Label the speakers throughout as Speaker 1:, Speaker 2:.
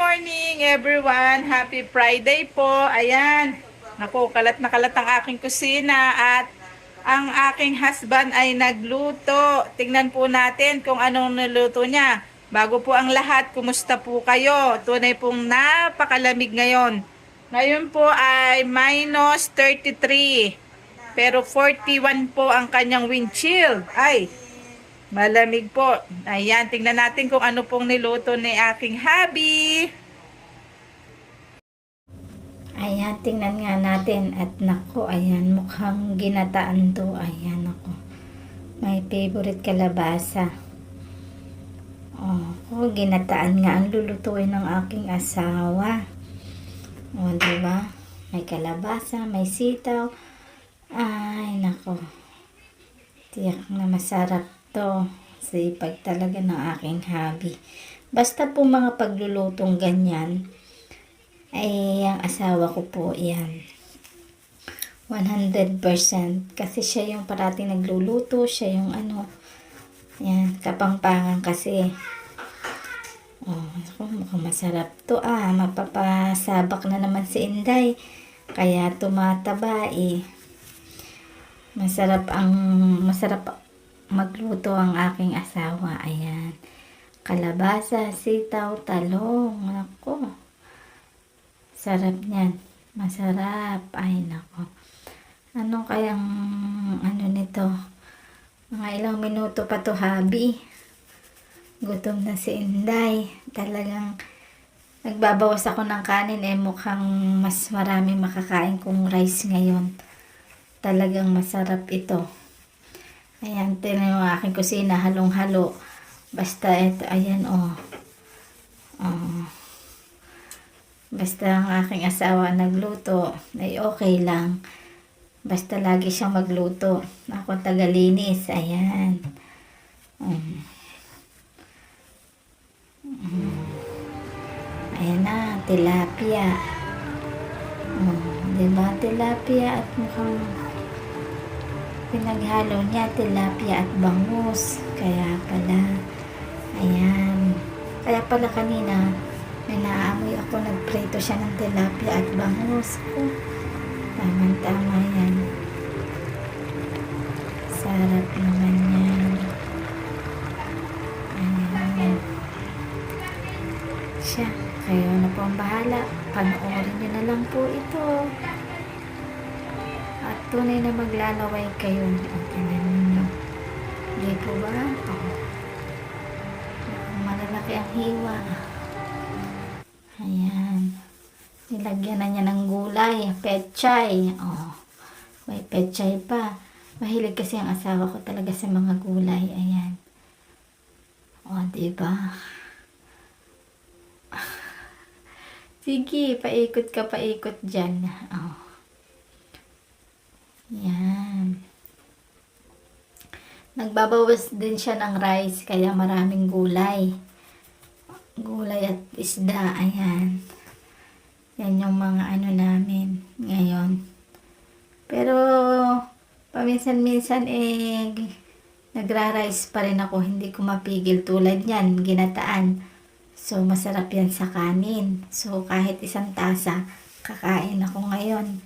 Speaker 1: morning everyone. Happy Friday po. Ayan. Naku, kalat na kalat ang aking kusina at ang aking husband ay nagluto. Tingnan po natin kung anong niluto niya. Bago po ang lahat, kumusta po kayo? Tunay pong napakalamig ngayon. Ngayon po ay minus 33. Pero 41 po ang kanyang wind chill. Ay, Malamig po. Ayan, tingnan natin kung ano pong niluto ni aking hubby.
Speaker 2: Ayan, tingnan nga natin. At nako, ayan, mukhang ginataan to. Ayan, nako. My favorite kalabasa. Oh, oh, ginataan nga ang lulutuin ng aking asawa. O, oh, diba? May kalabasa, may sitaw. Ay, nako. Tiyak na masarap to. Sipag talaga ng aking hobby. Basta po mga paglulutong ganyan, ay ang asawa ko po yan. 100% kasi siya yung parating nagluluto, siya yung ano, yan, kapangpangan kasi. Oh, mukhang masarap to ah. Mapapasabak na naman si Inday. Kaya tumataba eh. Masarap ang, masarap magluto ang aking asawa. Ayan. Kalabasa, sitaw, talong. Ako. Sarap niyan. Masarap. Ay, nako. Ano kayang, ano nito? Mga ilang minuto pa to, habi. Gutom na si Inday. Talagang nagbabawas ako ng kanin eh mukhang mas marami makakain kong rice ngayon. Talagang masarap ito. Ayan, tinan yung aking kusina, halong-halo. Basta ito, ayan oh. Oh. Basta ang aking asawa nagluto, ay okay lang. Basta lagi siyang magluto. Ako tagalinis, ayan. Um. Mm. Ayan na, tilapia. Um, diba, tilapia at mukhang pinaghalo niya tilapia at bangus. Kaya pala, ayan. Kaya pala kanina, may naamoy ako, nagprito siya ng tilapia at bangus. Oh, tamang-tama yan. Sarap naman yan. Ayan. Siya, kayo na po ang bahala. Panoorin niyo na lang po ito. Tunay na maglalaway kayo. Ang tinan ninyo. Hindi po ba? Oo. Malalaki ang hiwa. Ayan. Nilagyan na niya ng gulay. Pechay. Oh. May pechay pa. Mahilig kasi ang asawa ko talaga sa mga gulay. Ayan. O, diba? Sige, paikot ka, paikot dyan. Oh. Nagbabawas din siya ng rice, kaya maraming gulay. Gulay at isda, ayan. Yan yung mga ano namin ngayon. Pero, paminsan-minsan eh, nagra-rice pa rin ako. Hindi ko mapigil tulad yan, ginataan. So, masarap yan sa kanin. So, kahit isang tasa, kakain ako ngayon.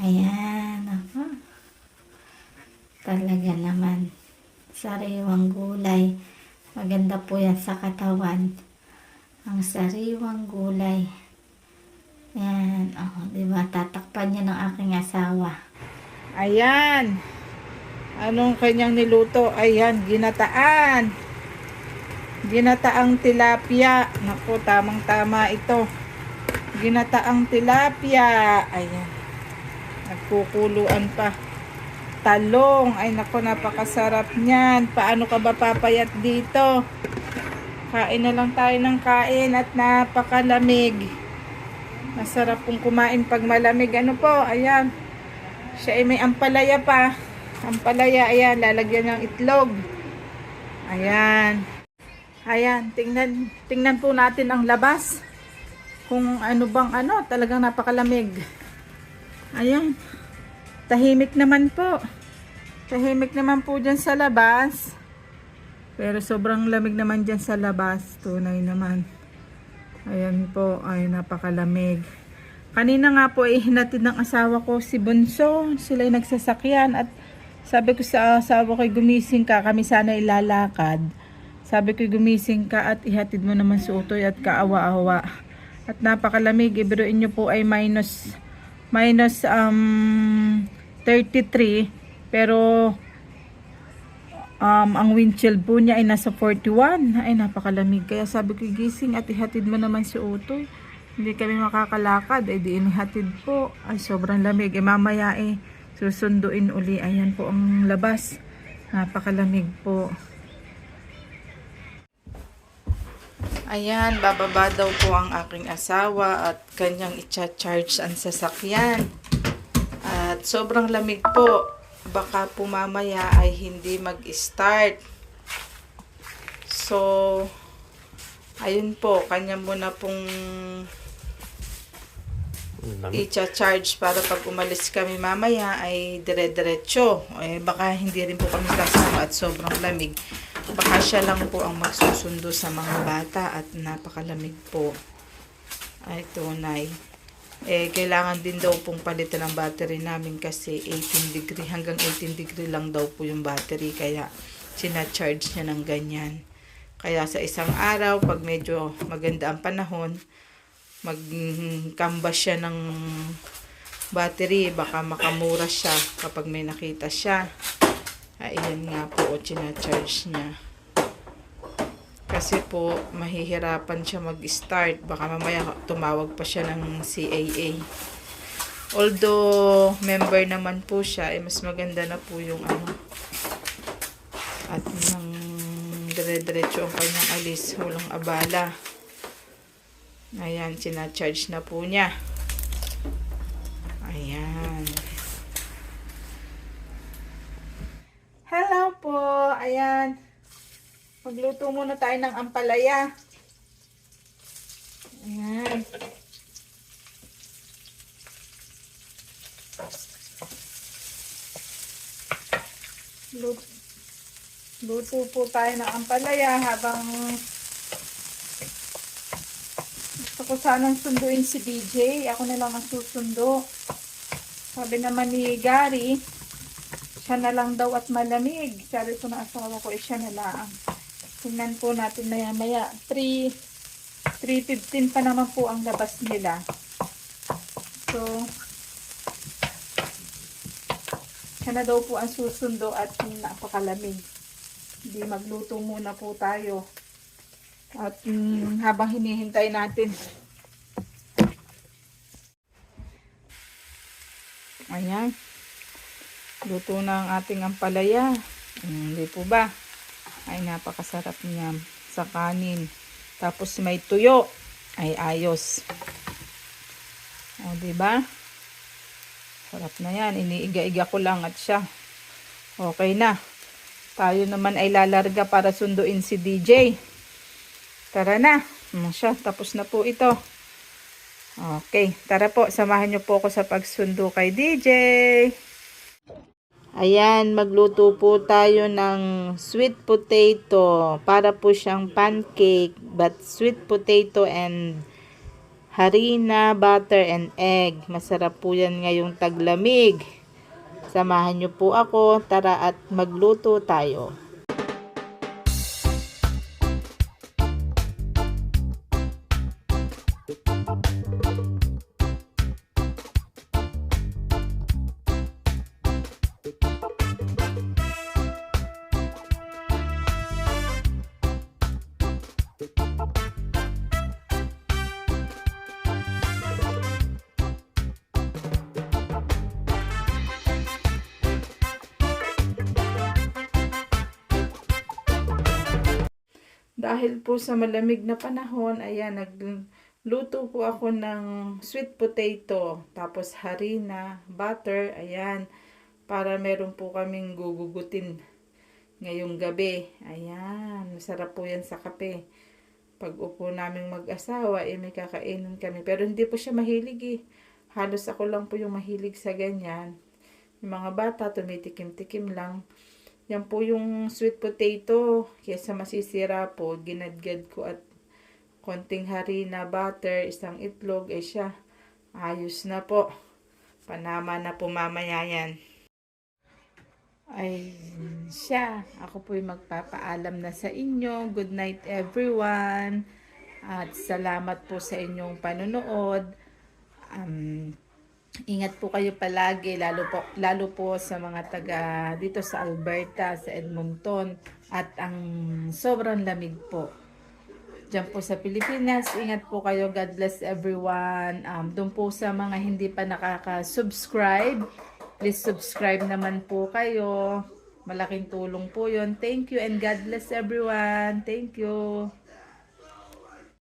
Speaker 2: Ayan. Ako. Talaga naman. Sariwang gulay. Maganda po yan sa katawan. Ang sariwang gulay. Ayan. Oh, di ba? Tatakpan niya ng aking asawa.
Speaker 1: Ayan. Anong kanyang niluto? Ayan, ginataan. Ginataang tilapia. Naku, tamang-tama ito. Ginataang tilapia. Ayan. Nagkukuluan pa. Talong. Ay, naku, napakasarap niyan. Paano ka ba papayat dito? Kain na lang tayo ng kain at napakalamig. Masarap pong kumain pag malamig. Ano po? Ayan. Siya ay may ampalaya pa. Ampalaya, ayan. Lalagyan ng itlog. Ayan. Ayan, tingnan, tingnan po natin ang labas. Kung ano bang ano, talagang napakalamig. Ayan. Tahimik naman po. Tahimik naman po dyan sa labas. Pero sobrang lamig naman dyan sa labas. Tunay naman. Ayan po, ay napakalamig. Kanina nga po ay hinatid ng asawa ko si Bunso. Sila ay nagsasakyan at sabi ko sa asawa ko gumising ka, kami sana ilalakad. Sabi ko gumising ka at ihatid mo naman si Utoy at kaawa-awa. At napakalamig, ibiruin nyo po ay minus minus um 33 pero um, ang wind chill po niya ay nasa 41. Ay, napakalamig. Kaya sabi ko, gising at ihatid mo naman si Utoy. Hindi kami makakalakad. Eh, di inihatid po. Ay, sobrang lamig. Eh, mamaya eh, susunduin uli. Ayan po ang labas. Napakalamig po. Ayan, bababa daw po ang aking asawa at kanyang i-charge ang sasakyan. At sobrang lamig po. Baka po mamaya ay hindi mag-start. So, ayun po, kanya muna pong i-charge para pag umalis kami mamaya ay dire-diretso. Eh, baka hindi rin po kami sasama at sobrang lamig. Baka siya lang po ang magsusundo sa mga bata at napakalamig po. Ay, tunay. Eh, kailangan din daw pong palitan ang battery namin kasi 18 degree, hanggang 18 degree lang daw po yung battery. Kaya, sinacharge niya ng ganyan. Kaya sa isang araw, pag medyo maganda ang panahon, mag-canvas siya ng battery. Baka makamura siya kapag may nakita siya. Ayan nga po, o charge niya. Kasi po, mahihirapan siya mag-start. Baka mamaya tumawag pa siya ng CAA. Although, member naman po siya, eh, mas maganda na po yung ano. At nang dire-diretso ang kanyang alis, walang abala. Ayan, sinacharge na po niya. Ayan. Hello po. Ayan. Magluto muna tayo ng ampalaya. Ayan. Luto, luto po tayo ng ampalaya habang gusto ko sanang sunduin si DJ. Ako na lang ang susundo. Sabi naman ni Gary, siya na lang daw at malamig. Sabi ko na asawa ko, eh, siya na lang. Tingnan po natin maya maya. 3, 3.15 pa naman po ang labas nila. So, siya na daw po ang susundo at napakalamig. Hindi magluto muna po tayo. At mm, habang hinihintay natin. Ayan. Luto na ang ating ampalaya. Mm, Hindi po ba? Ay, napakasarap niya sa kanin. Tapos may tuyo. Ay, ayos. O, di ba? Sarap na yan. Iniiga-iga ko lang at siya. Okay na. Tayo naman ay lalarga para sunduin si DJ. Tara na. Ano siya? Tapos na po ito. Okay. Tara po. Samahan niyo po ako sa pagsundo kay DJ. Ayan, magluto po tayo ng sweet potato. Para po siyang pancake, but sweet potato and harina, butter, and egg. Masarap po yan ngayong taglamig. Samahan niyo po ako. Tara at magluto tayo. Dahil po sa malamig na panahon, ayan, nagluto po ako ng sweet potato, tapos harina, butter, ayan, para meron po kaming gugugutin ngayong gabi. Ayan, masarap po yan sa kape. Pag upo naming mag-asawa, eh may kakainin kami. Pero hindi po siya mahilig eh. Halos ako lang po yung mahilig sa ganyan. Yung mga bata, tumitikim-tikim lang. Yan po yung sweet potato. Kesa masisira po, ginadgad ko at konting harina, butter, isang itlog, eh siya. Ayos na po. Panama na po mamaya yan. Ay, siya. Ako po'y magpapaalam na sa inyo. Good night everyone. At salamat po sa inyong panonood. Um, ingat po kayo palagi, lalo po, lalo po sa mga taga dito sa Alberta, sa Edmonton. At ang sobrang lamig po. Diyan po sa Pilipinas, ingat po kayo. God bless everyone. Um, doon po sa mga hindi pa nakaka-subscribe, please subscribe naman po kayo. Malaking tulong po yon. Thank you and God bless everyone. Thank you.